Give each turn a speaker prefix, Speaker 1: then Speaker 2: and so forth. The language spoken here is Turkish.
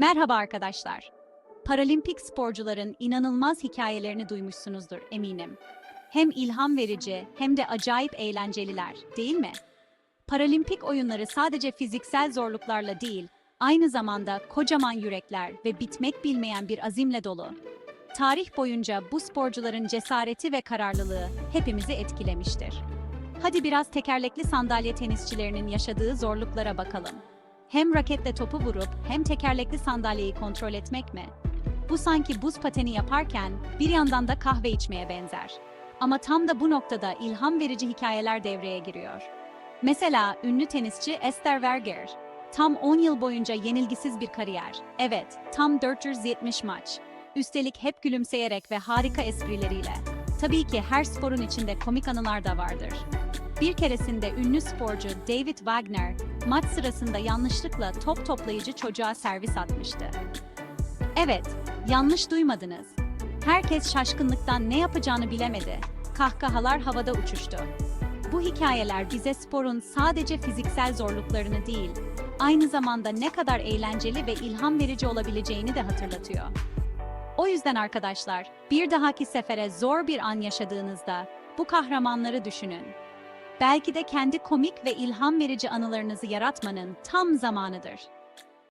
Speaker 1: Merhaba arkadaşlar. Paralimpik sporcuların inanılmaz hikayelerini duymuşsunuzdur eminim. Hem ilham verici hem de acayip eğlenceliler, değil mi? Paralimpik oyunları sadece fiziksel zorluklarla değil, aynı zamanda kocaman yürekler ve bitmek bilmeyen bir azimle dolu. Tarih boyunca bu sporcuların cesareti ve kararlılığı hepimizi etkilemiştir. Hadi biraz tekerlekli sandalye tenisçilerinin yaşadığı zorluklara bakalım. Hem raketle topu vurup hem tekerlekli sandalyeyi kontrol etmek mi? Bu sanki buz pateni yaparken bir yandan da kahve içmeye benzer. Ama tam da bu noktada ilham verici hikayeler devreye giriyor. Mesela ünlü tenisçi Esther Verger. Tam 10 yıl boyunca yenilgisiz bir kariyer. Evet, tam 470 maç. Üstelik hep gülümseyerek ve harika esprileriyle. Tabii ki her sporun içinde komik anılar da vardır. Bir keresinde ünlü sporcu David Wagner maç sırasında yanlışlıkla top toplayıcı çocuğa servis atmıştı. Evet, yanlış duymadınız. Herkes şaşkınlıktan ne yapacağını bilemedi. Kahkahalar havada uçuştu. Bu hikayeler bize sporun sadece fiziksel zorluklarını değil, aynı zamanda ne kadar eğlenceli ve ilham verici olabileceğini de hatırlatıyor. O yüzden arkadaşlar, bir dahaki sefere zor bir an yaşadığınızda bu kahramanları düşünün. Belki de kendi komik ve ilham verici anılarınızı yaratmanın tam zamanıdır.